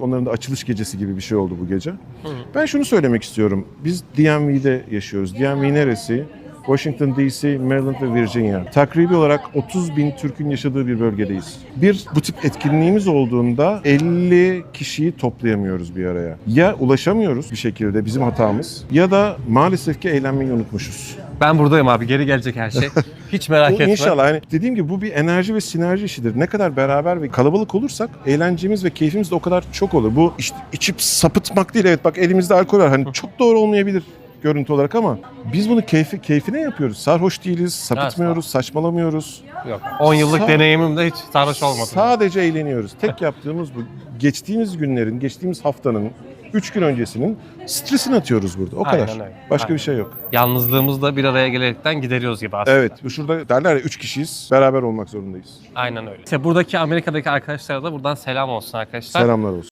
Onların da açılış gecesi gibi bir şey oldu bu gece. Ben şunu söylemek istiyorum. Biz DMV'de yaşıyoruz. DMV neresi? Washington DC, Maryland ve Virginia. Takribi olarak 30 bin Türk'ün yaşadığı bir bölgedeyiz. Bir bu tip etkinliğimiz olduğunda 50 kişiyi toplayamıyoruz bir araya. Ya ulaşamıyoruz bir şekilde bizim hatamız ya da maalesef ki eğlenmeyi unutmuşuz. Ben buradayım abi. Geri gelecek her şey. Hiç merak etme. İnşallah. Yani dediğim gibi bu bir enerji ve sinerji işidir. Ne kadar beraber ve kalabalık olursak eğlencemiz ve keyfimiz de o kadar çok olur. Bu işte içip sapıtmak değil. Evet bak elimizde alkol var. Hani çok doğru olmayabilir görüntü olarak ama biz bunu keyfi keyfine yapıyoruz. Sarhoş değiliz, sapıtmıyoruz, saçmalamıyoruz. Yok. 10 yıllık Sa- deneyimimde hiç sarhoş olmadım. Sadece eğleniyoruz. Tek yaptığımız bu. Geçtiğimiz günlerin, geçtiğimiz haftanın 3 gün öncesinin stresini atıyoruz burada. O kadar. Aynen öyle. Başka Aynen. bir şey yok. Yalnızlığımızda bir araya gelerekten gideriyoruz gibi aslında. Evet. Şurada derler ya 3 kişiyiz. Beraber olmak zorundayız. Aynen öyle. İşte buradaki Amerika'daki arkadaşlara da buradan selam olsun arkadaşlar. Selamlar olsun.